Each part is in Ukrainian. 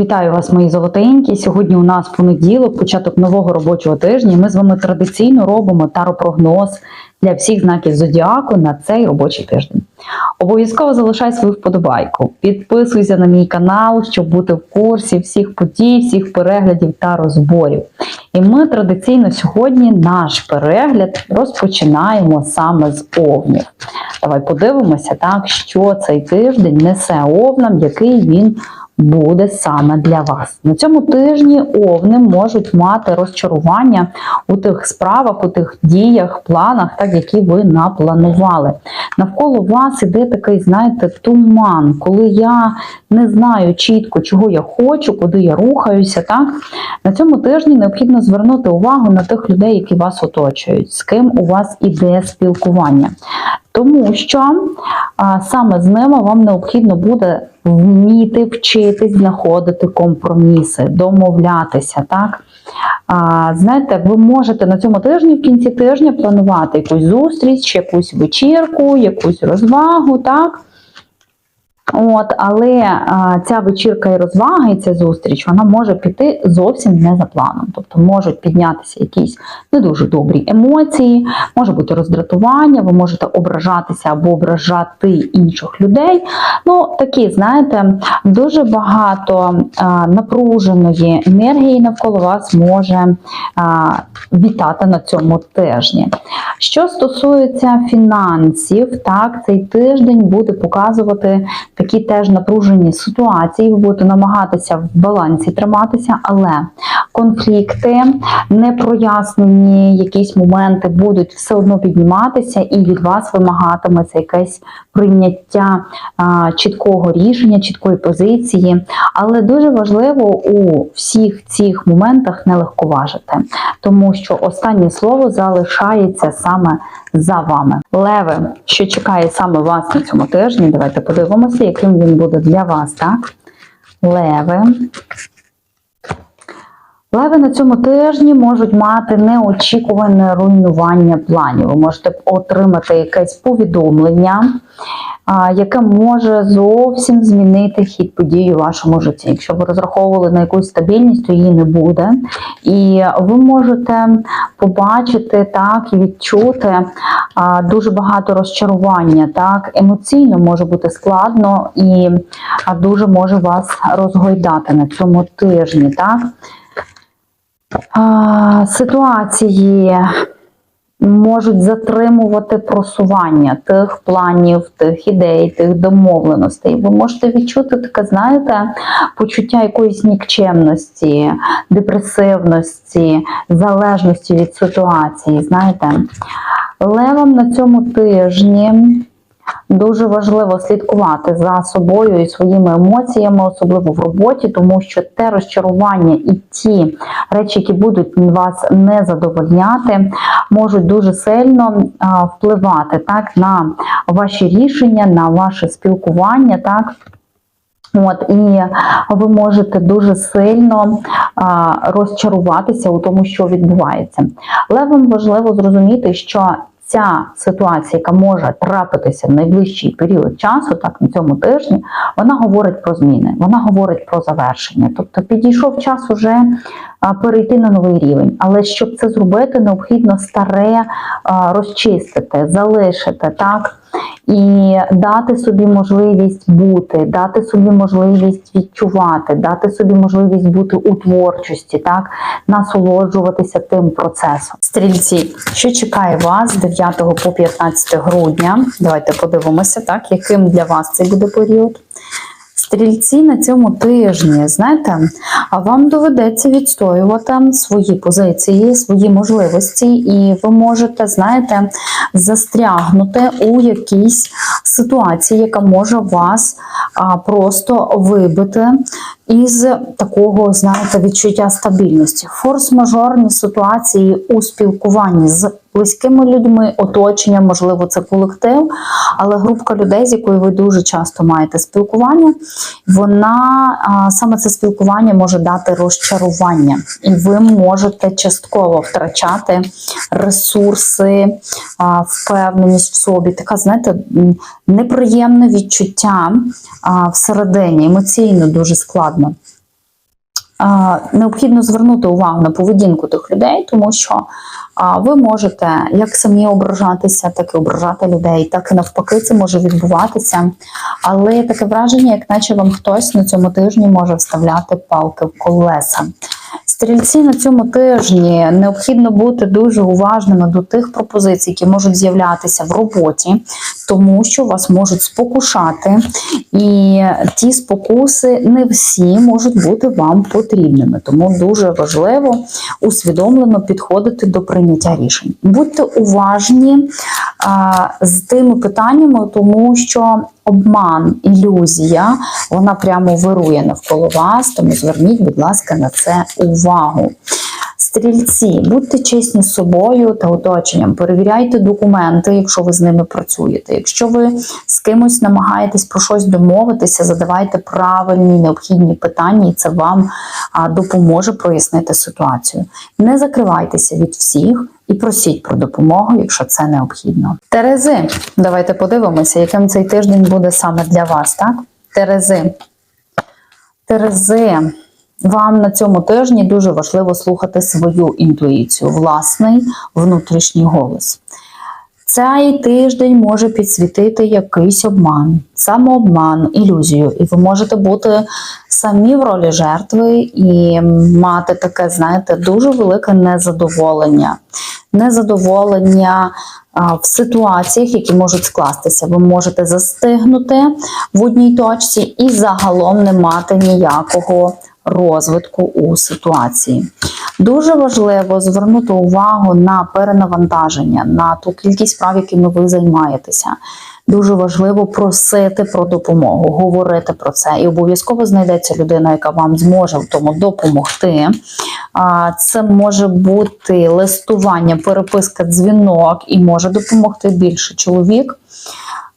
Вітаю вас, мої золотенькі. Сьогодні у нас понеділок, початок нового робочого тижня. Ми з вами традиційно робимо таропрогноз для всіх знаків зодіаку на цей робочий тиждень. Обов'язково залишай свою вподобайку. Підписуйся на мій канал, щоб бути в курсі всіх подій, всіх переглядів та розборів. І ми традиційно сьогодні наш перегляд розпочинаємо саме з овнів. Давай подивимося, так, що цей тиждень несе овнам, який він буде саме для вас. На цьому тижні овни можуть мати розчарування у тих справах, у тих діях, планах, так які ви напланували. Навколо вас іде такий, знаєте, туман, коли я не знаю чітко, чого я хочу, куди я рухаюся. Так на цьому тижні необхідно звернути увагу на тих людей, які вас оточують, з ким у вас іде спілкування. Тому що а, саме з ними вам необхідно буде вміти вчитись знаходити компроміси, домовлятися. так? А, знаєте, ви можете на цьому тижні в кінці тижня планувати якусь зустріч, якусь вечірку, якусь розвагу, так? От, але а, ця вечірка і розвага, і ця зустріч, вона може піти зовсім не за планом. Тобто можуть піднятися якісь не дуже добрі емоції, може бути роздратування, ви можете ображатися або ображати інших людей. Ну, такі, знаєте, дуже багато а, напруженої енергії навколо вас може а, вітати на цьому тижні. Що стосується фінансів, так, цей тиждень буде показувати такі теж напружені ситуації. Ви будете намагатися в балансі триматися, але конфлікти, непрояснені якісь моменти будуть все одно підніматися, і від вас вимагатиметься якесь прийняття а, чіткого рішення, чіткої позиції. Але дуже важливо у всіх цих моментах не легковажити, тому що останнє слово залишається саме за вами. Леви, що чекає саме вас на цьому тижні? Давайте подивимося, яким він буде для вас, так? Леви. Леви на цьому тижні можуть мати неочікуване руйнування планів. Ви можете отримати якесь повідомлення, яке може зовсім змінити хід подій у вашому житті. Якщо ви розраховували на якусь стабільність, то її не буде. І ви можете побачити так і відчути дуже багато розчарування. Так, емоційно може бути складно і дуже може вас розгойдати на цьому тижні. Так. Ситуації можуть затримувати просування тих планів, тих ідей, тих домовленостей. Ви можете відчути таке, знаєте, почуття якоїсь нікчемності, депресивності, залежності від ситуації. Знаєте, левам на цьому тижні. Дуже важливо слідкувати за собою і своїми емоціями, особливо в роботі, тому що те розчарування і ті речі, які будуть вас не задовольняти, можуть дуже сильно впливати так на ваші рішення, на ваше спілкування. так. От і ви можете дуже сильно а, розчаруватися у тому, що відбувається. Але вам важливо зрозуміти, що ця ситуація, яка може трапитися в найближчий період часу, так на цьому тижні, вона говорить про зміни, вона говорить про завершення. Тобто підійшов час уже перейти на новий рівень. Але щоб це зробити, необхідно старе розчистити, залишити так. І дати собі можливість бути, дати собі можливість відчувати, дати собі можливість бути у творчості, так насолоджуватися тим процесом. Стрільці, що чекає вас з 9 по 15 грудня? Давайте подивимося, так яким для вас це буде період. Стрільці на цьому тижні, знаєте, вам доведеться відстоювати свої позиції, свої можливості, і ви можете, знаєте, застрягнути у якійсь ситуації, яка може вас просто вибити із такого, знаєте, відчуття стабільності. Форс-мажорні ситуації у спілкуванні з близькими людьми, оточенням, можливо, це колектив, але групка людей, з якою ви дуже часто маєте спілкування, вона саме це спілкування може дати розчарування, і ви можете частково втрачати ресурси, впевненість в собі. Така, знаєте, неприємне відчуття всередині, емоційно дуже складно. необхідно звернути увагу на поведінку тих людей, тому що ви можете як самі ображатися, так і ображати людей, так і навпаки, це може відбуватися. Але таке враження, як наче вам хтось на цьому тижні може вставляти палки в колеса. Стрільці на цьому тижні необхідно бути дуже уважними до тих пропозицій, які можуть з'являтися в роботі, тому що вас можуть спокушати, і ті спокуси не всі можуть бути вам потрібними. Тому дуже важливо усвідомлено підходити до прийняття рішень. Будьте уважні а, з тими питаннями, тому що обман, ілюзія, вона прямо вирує навколо вас, тому зверніть, будь ласка, на це увагу. Стрільці, будьте чесні з собою та оточенням, перевіряйте документи, якщо ви з ними працюєте. Якщо ви з кимось намагаєтесь про щось домовитися, задавайте правильні необхідні питання, і це вам допоможе прояснити ситуацію. Не закривайтеся від всіх і просіть про допомогу, якщо це необхідно. Терези, давайте подивимося, яким цей тиждень буде саме для вас, так? Терези. Терези. Вам на цьому тижні дуже важливо слухати свою інтуїцію, власний внутрішній голос. Цей тиждень може підсвітити якийсь обман, самообман, ілюзію, і ви можете бути самі в ролі жертви і мати таке, знаєте, дуже велике незадоволення. Незадоволення а, в ситуаціях, які можуть скластися. Ви можете застигнути в одній точці і загалом не мати ніякого розвитку у ситуації. Дуже важливо звернути увагу на перенавантаження, на ту кількість справ, якими ви займаєтеся. Дуже важливо просити про допомогу, говорити про це. І обов'язково знайдеться людина, яка вам зможе в тому допомогти. Це може бути листування, переписка, дзвінок і може допомогти більше чоловік.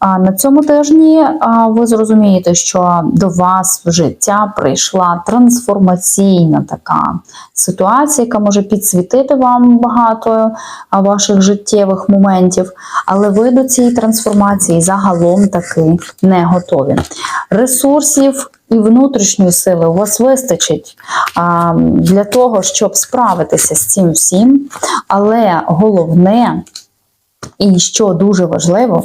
На цьому тижні ви зрозумієте, що до вас в життя прийшла трансформаційна така ситуація, яка може підсвітити вам багато ваших життєвих моментів, але ви до цієї трансформації загалом таки не готові. Ресурсів і внутрішньої сили у вас вистачить для того, щоб справитися з цим всім, але головне. І що дуже важливо,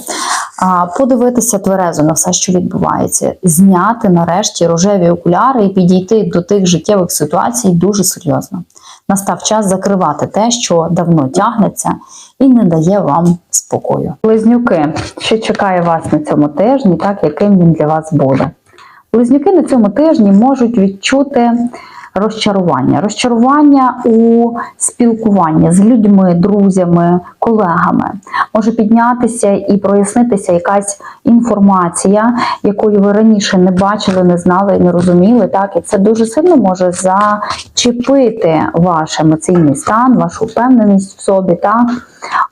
подивитися тверезо на все, що відбувається, зняти нарешті рожеві окуляри і підійти до тих життєвих ситуацій дуже серйозно. Настав час закривати те, що давно тягнеться і не дає вам спокою. Близнюки, що чекає вас на цьому тижні, так яким він для вас буде. Близнюки на цьому тижні можуть відчути розчарування. Розчарування у спілкуванні з людьми, друзями, колегами. Може піднятися і прояснитися якась інформація, якої ви раніше не бачили, не знали, не розуміли. Так, і це дуже сильно може зачепити ваш емоційний стан, вашу впевненість в собі. Так?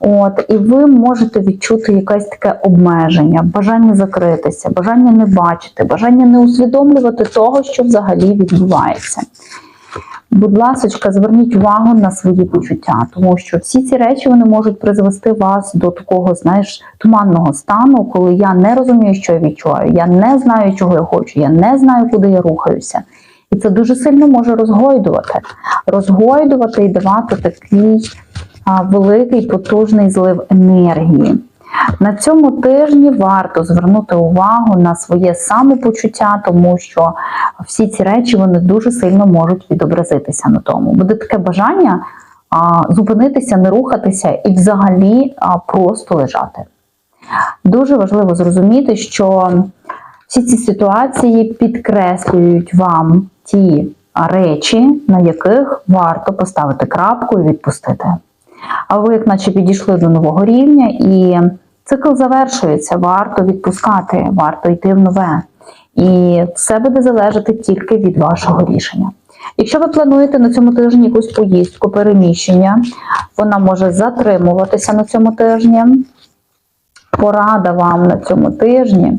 От, і ви можете відчути якесь таке обмеження, бажання закритися, бажання не бачити, бажання не усвідомлювати того, що взагалі відбувається. Будь ласка, зверніть увагу на свої почуття, тому що всі ці речі вони можуть призвести вас до такого, знаєш, туманного стану, коли я не розумію, що я відчуваю, я не знаю, чого я хочу, я не знаю, куди я рухаюся. І це дуже сильно може розгойдувати, розгойдувати і давати такий великий потужний злив енергії. На цьому тижні варто звернути увагу на своє самопочуття, тому що всі ці речі вони дуже сильно можуть відобразитися на тому. Буде таке бажання а, зупинитися, не рухатися і взагалі а, просто лежати. Дуже важливо зрозуміти, що всі ці ситуації підкреслюють вам ті речі, на яких варто поставити крапку і відпустити. А ви, як наче, підійшли до нового рівня, і цикл завершується, варто відпускати, варто йти в нове. І все буде залежати тільки від вашого рішення. Якщо ви плануєте на цьому тижні якусь поїздку, переміщення, вона може затримуватися на цьому тижні. Порада вам на цьому тижні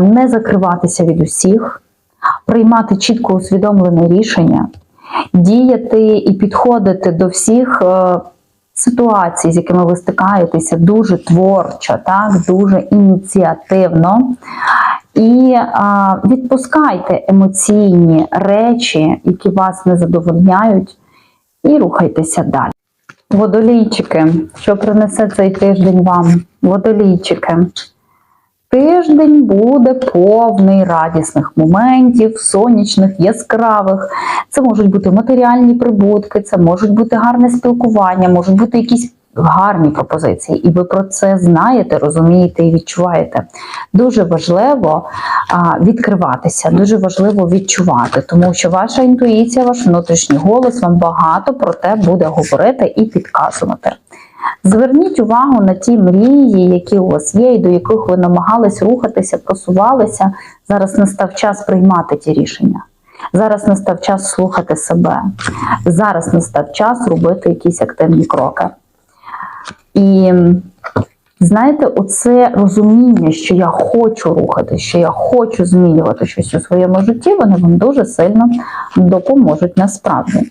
не закриватися від усіх, приймати чітко усвідомлене рішення, діяти і підходити до всіх ситуацій, з якими ви стикаєтеся, дуже творчо, так, дуже ініціативно. І а, відпускайте емоційні речі, які вас не задовольняють, і рухайтеся далі. Водолійчики, що принесе цей тиждень вам? Водолійчики. Тиждень буде повний радісних моментів, сонячних, яскравих. Це можуть бути матеріальні прибутки, це можуть бути гарне спілкування, можуть бути якісь гарні пропозиції. І ви про це знаєте, розумієте і відчуваєте. Дуже важливо відкриватися, дуже важливо відчувати, тому що ваша інтуїція, ваш внутрішній голос вам багато про те буде говорити і підказувати. Зверніть увагу на ті мрії, які у вас є, і до яких ви намагались рухатися, просувалися. Зараз настав час приймати ті рішення. Зараз настав час слухати себе. Зараз настав час робити якісь активні кроки. І знаєте, оце розуміння, що я хочу рухати, що я хочу змінювати щось у своєму житті, вони вам дуже сильно допоможуть насправді.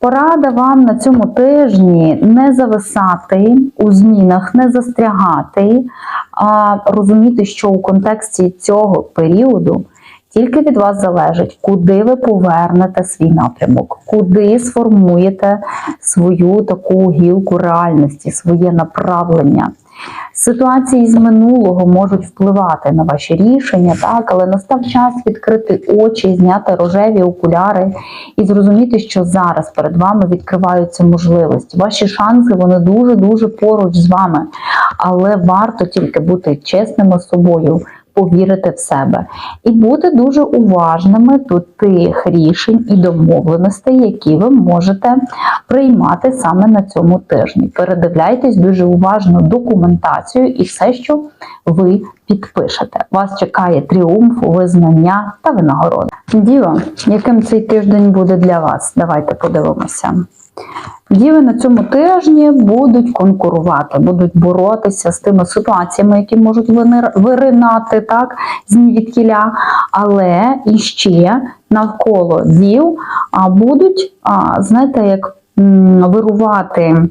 Порада вам на цьому тижні не зависати у змінах, не застрягати, а розуміти, що у контексті цього періоду тільки від вас залежить, куди ви повернете свій напрямок, куди сформуєте свою таку гілку реальності, своє направлення. Ситуації з минулого можуть впливати на ваші рішення, так, але настав час відкрити очі, зняти рожеві окуляри і зрозуміти, що зараз перед вами відкриваються можливості. Ваші шанси вони дуже дуже поруч з вами, але варто тільки бути чесними з собою. Повірити в себе і бути дуже уважними до тих рішень і домовленостей, які ви можете приймати саме на цьому тижні. Передивляйтесь дуже уважно документацію і все, що ви підпишете. Вас чекає тріумф, визнання та винагорода. Діва, яким цей тиждень буде для вас? Давайте подивимося. Діви на цьому тижні будуть конкурувати, будуть боротися з тими ситуаціями, які можуть виринати так, з нівідкіля, але іще навколо дів будуть, знаєте, як вирувати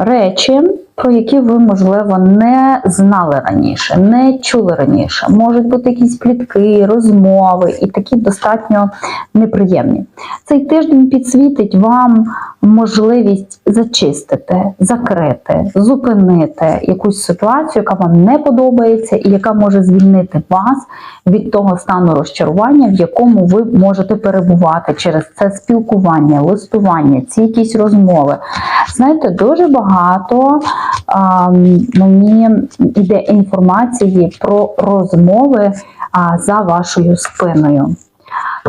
речі, про які ви, можливо, не знали раніше, не чули раніше. Можуть бути якісь плітки, розмови і такі достатньо неприємні. Цей тиждень підсвітить вам можливість зачистити, закрити, зупинити якусь ситуацію, яка вам не подобається, і яка може звільнити вас від того стану розчарування, в якому ви можете перебувати через це спілкування, листування, ці якісь розмови. Знаєте, дуже багато мені йде інформації про розмови за вашою спиною.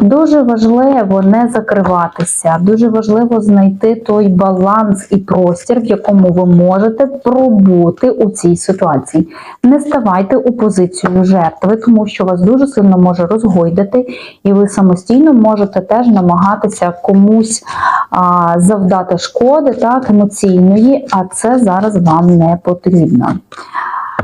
Дуже важливо не закриватися, дуже важливо знайти той баланс і простір, в якому ви можете пробути у цій ситуації. Не ставайте у позицію жертви, тому що вас дуже сильно може розгойдати, і ви самостійно можете теж намагатися комусь а, завдати шкоди, так, емоційної, а це зараз вам не потрібно.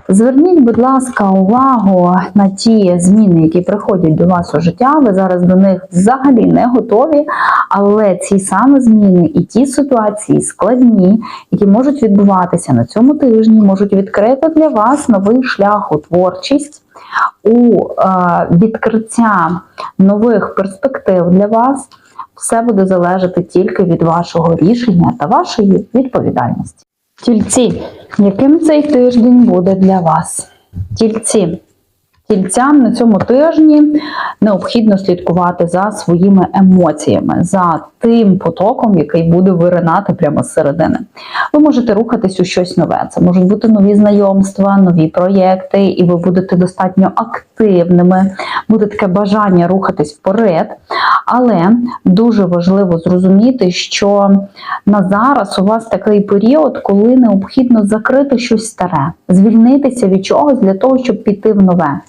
Зверніть, будь ласка, увагу на ті зміни, які приходять до вас у життя. Ви зараз до них взагалі не готові, але ці саме зміни і ті ситуації складні, які можуть відбуватися на цьому тижні, можуть відкрити для вас новий шлях у творчість, у е, відкриття нових перспектив для вас. Все буде залежати тільки від вашого рішення та вашої відповідальності. Тільці, яким цей тиждень буде для вас? Тільці. Тільцям на цьому тижні необхідно слідкувати за своїми емоціями, за тим потоком, який буде виринати прямо з середини. Ви можете рухатись у щось нове. Це можуть бути нові знайомства, нові проєкти, і ви будете достатньо активними, буде таке бажання рухатись вперед. Але дуже важливо зрозуміти, що на зараз у вас такий період, коли необхідно закрити щось старе, звільнитися від чогось для того, щоб піти в нове.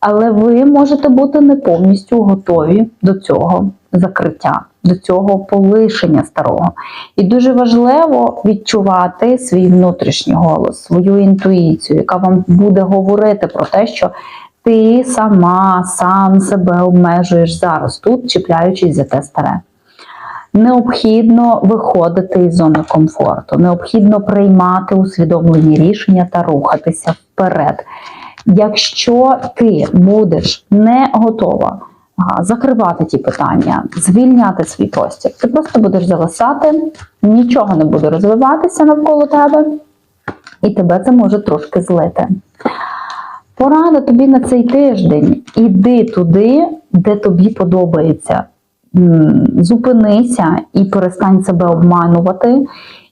Але ви можете бути не повністю готові до цього закриття, до цього полишення старого. І дуже важливо відчувати свій внутрішній голос, свою інтуїцію, яка вам буде говорити про те, що ти сама сам себе обмежуєш зараз тут, чіпляючись за те старе. Необхідно виходити із зони комфорту, необхідно приймати усвідомлені рішення та рухатися вперед. Якщо ти будеш не готова закривати ті питання, звільняти свій простір, ти просто будеш зависати, нічого не буде розвиватися навколо тебе, і тебе це може трошки злити. Порада тобі на цей тиждень. Іди туди, де тобі подобається. Зупинися і перестань себе обманувати,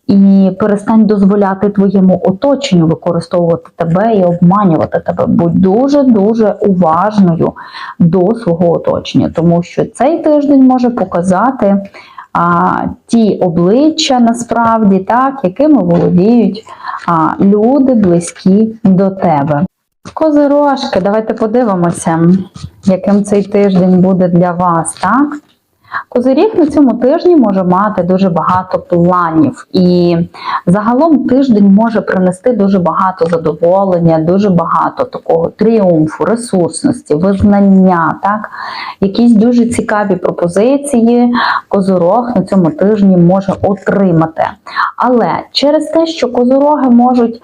і перестань дозволяти твоєму оточенню використовувати тебе і обманювати тебе. Будь дуже-дуже уважною до свого оточення, тому що цей тиждень може показати а, ті обличчя насправді, так, якими володіють а, люди близькі до тебе. Козирожки, давайте подивимося, яким цей тиждень буде для вас, так? Козиріг на цьому тижні може мати дуже багато планів, і загалом тиждень може принести дуже багато задоволення, дуже багато такого тріумфу, ресурсності, визнання, так? якісь дуже цікаві пропозиції козорог на цьому тижні може отримати. Але через те, що козороги можуть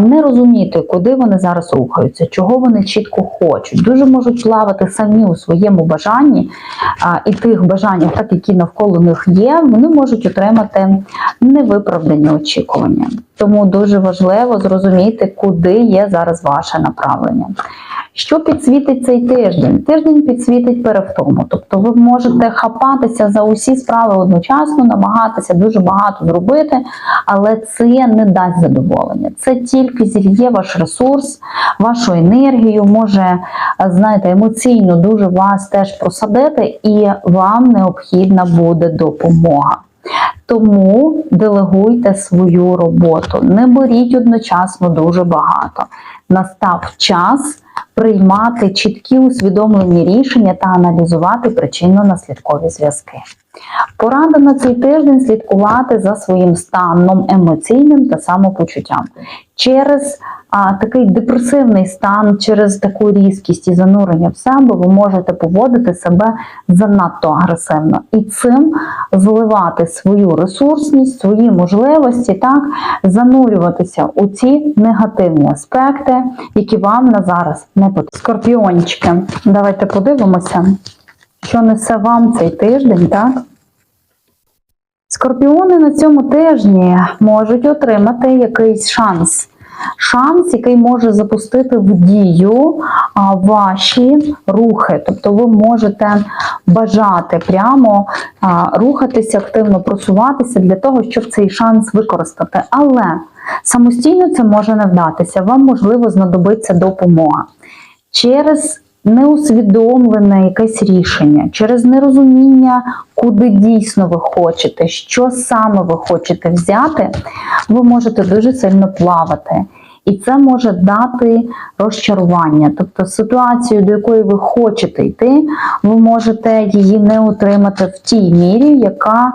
не розуміти, куди вони зараз рухаються, чого вони чітко хочуть, дуже можуть плавати самі у своєму бажанні і тих бажаннях, так які навколо них є, вони можуть отримати невиправдані очікування. Тому дуже важливо зрозуміти, куди є зараз ваше направлення. Що підсвітить цей тиждень? Тиждень підсвітить перевтому. Тобто ви можете хапатися за усі справи одночасно, намагатися дуже багато зробити, але це не дасть задоволення. Це тільки зільє ваш ресурс, вашу енергію, може, знаєте, емоційно дуже вас теж просадити, і вам необхідна буде допомога. Тому делегуйте свою роботу, не беріть одночасно дуже багато. Настав час приймати чіткі усвідомлені рішення та аналізувати причинно-наслідкові зв'язки. Порада на цей тиждень слідкувати за своїм станом емоційним та самопочуттям. Через а, такий депресивний стан, через таку різкість і занурення в себе, ви можете поводити себе занадто агресивно і цим зливати свою ресурсність, свої можливості, так занурюватися у ці негативні аспекти, які вам на зараз не потрібні. Скорпіончики, давайте подивимося, що несе вам цей тиждень, так? Скорпіони на цьому тижні можуть отримати якийсь шанс. Шанс, який може запустити в дію ваші рухи. Тобто ви можете бажати прямо рухатися, активно просуватися для того, щоб цей шанс використати. Але самостійно це може не вдатися. Вам можливо знадобиться допомога. Через неусвідомлене якесь рішення, через нерозуміння, куди дійсно ви хочете, що саме ви хочете взяти, ви можете дуже сильно плавати. І це може дати розчарування. Тобто ситуацію, до якої ви хочете йти, ви можете її не отримати в тій мірі, яка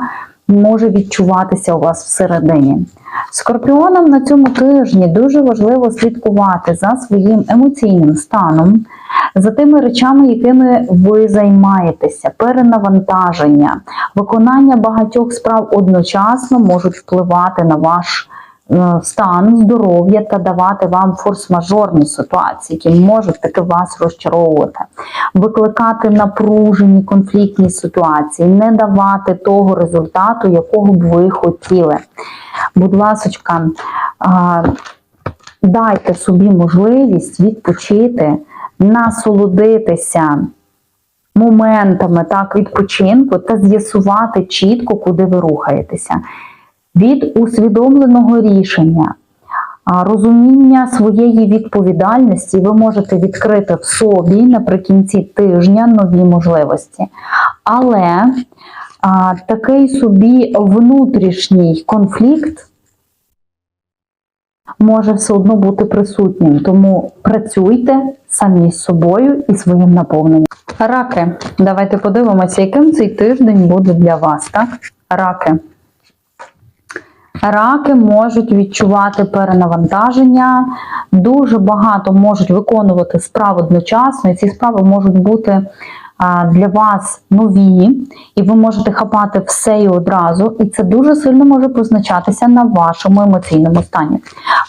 може відчуватися у вас всередині. Скорпіонам на цьому тижні дуже важливо слідкувати за своїм емоційним станом, за тими речами, якими ви займаєтеся, перенавантаження, виконання багатьох справ одночасно можуть впливати на ваш е, стан здоров'я та давати вам форс-мажорні ситуації, які можуть таки вас розчаровувати, викликати напружені конфліктні ситуації, не давати того результату, якого б ви хотіли. Будь ласочка, дайте собі можливість відпочити, насолодитися моментами так, відпочинку та з'ясувати чітко, куди ви рухаєтеся. Від усвідомленого рішення, розуміння своєї відповідальності ви можете відкрити в собі наприкінці тижня нові можливості. Але а, такий собі внутрішній конфлікт може все одно бути присутнім. Тому працюйте самі з собою і своїм наповненням. Раки, давайте подивимося, яким цей тиждень буде для вас, так? Раки. Раки можуть відчувати перенавантаження, дуже багато можуть виконувати справ одночасно, і ці справи можуть бути для вас нові, і ви можете хапати все і одразу, і це дуже сильно може позначатися на вашому емоційному стані.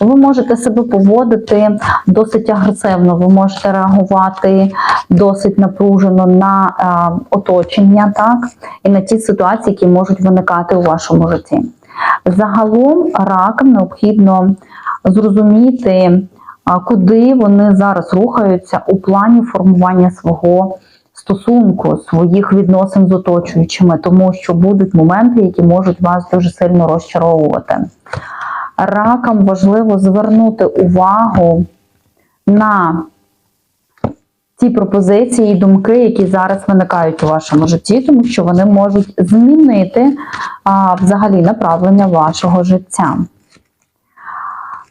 Ви можете себе поводити досить агресивно, ви можете реагувати досить напружено на а, оточення, так, і на ті ситуації, які можуть виникати у вашому житті. Загалом ракам необхідно зрозуміти, куди вони зараз рухаються у плані формування свого стосунку, своїх відносин з оточуючими, тому що будуть моменти, які можуть вас дуже сильно розчаровувати. Ракам важливо звернути увагу на ті пропозиції і думки, які зараз виникають у вашому житті, тому що вони можуть змінити а, взагалі направлення вашого життя.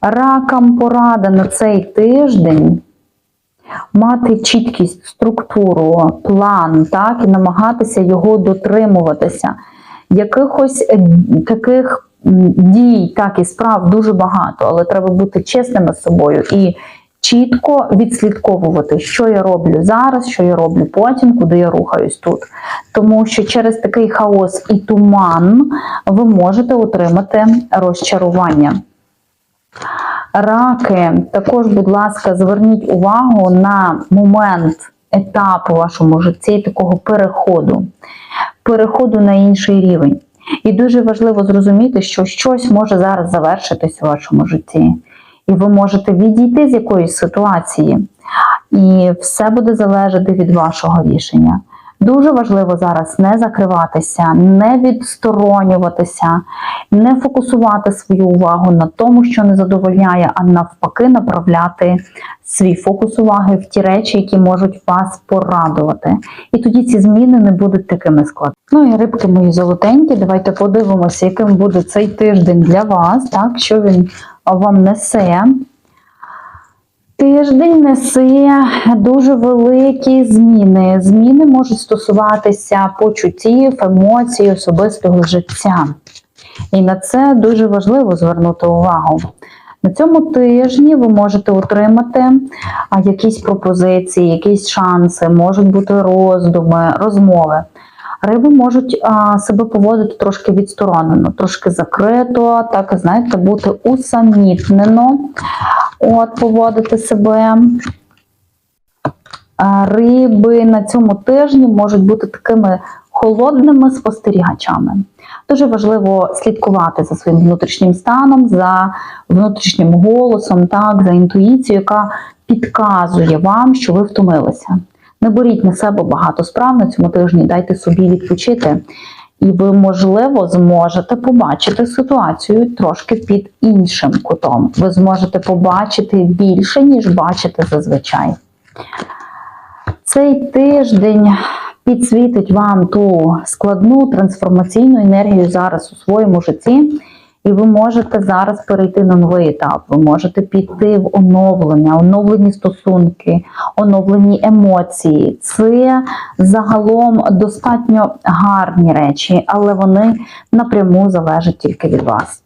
Ракам порада на цей тиждень мати чіткість, структуру, план, так, і намагатися його дотримуватися. Якихось е, таких дій, так і справ дуже багато, але треба бути чесними з собою і чітко відслідковувати, що я роблю зараз, що я роблю потім, куди я рухаюсь тут. Тому що через такий хаос і туман ви можете отримати розчарування. Раки, також, будь ласка, зверніть увагу на момент, етап у вашому житті такого переходу, переходу на інший рівень. І дуже важливо зрозуміти, що щось може зараз завершитись у вашому житті. І ви можете відійти з якоїсь ситуації, і все буде залежати від вашого рішення. Дуже важливо зараз не закриватися, не відсторонюватися, не фокусувати свою увагу на тому, що не задовольняє, а навпаки, направляти свій фокус уваги в ті речі, які можуть вас порадувати. І тоді ці зміни не будуть такими складними. Ну і рибки мої золотенькі, давайте подивимося, яким буде цей тиждень для вас, так, що він вам несе. Тиждень несе дуже великі зміни. Зміни можуть стосуватися почуттів, емоцій, особистого життя. І на це дуже важливо звернути увагу. На цьому тижні ви можете отримати якісь пропозиції, якісь шанси, можуть бути роздуми, розмови. Риби можуть а, себе поводити трошки відсторонено, трошки закрито, так, знаєте, бути усамітнено, от, поводити себе. Риби на цьому тижні можуть бути такими холодними спостерігачами. Дуже важливо слідкувати за своїм внутрішнім станом, за внутрішнім голосом, так, за інтуїцією, яка підказує вам, що ви втомилися. Не беріть на себе багато справ на цьому тижні, дайте собі відпочити. І ви, можливо, зможете побачити ситуацію трошки під іншим кутом. Ви зможете побачити більше, ніж бачите зазвичай. Цей тиждень підсвітить вам ту складну трансформаційну енергію зараз у своєму житті, і ви можете зараз перейти на новий етап. Ви можете піти в оновлення, оновлені стосунки, оновлені емоції. Це загалом достатньо гарні речі, але вони напряму залежать тільки від вас.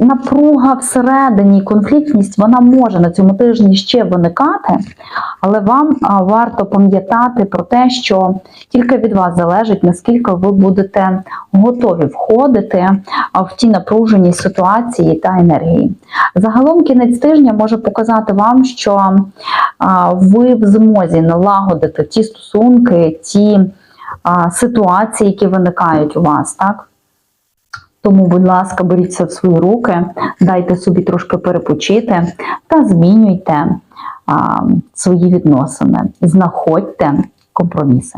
Напруга всередині, конфліктність, вона може на цьому тижні ще виникати, але вам варто пам'ятати про те, що тільки від вас залежить, наскільки ви будете готові входити в ті напружені ситуації та енергії. Загалом кінець тижня може показати вам, що ви в змозі налагодити ті стосунки, ті ситуації, які виникають у вас, так? Тому, будь ласка, беріться в свої руки, дайте собі трошки перепочити та змінюйте а, свої відносини, знаходьте компроміси.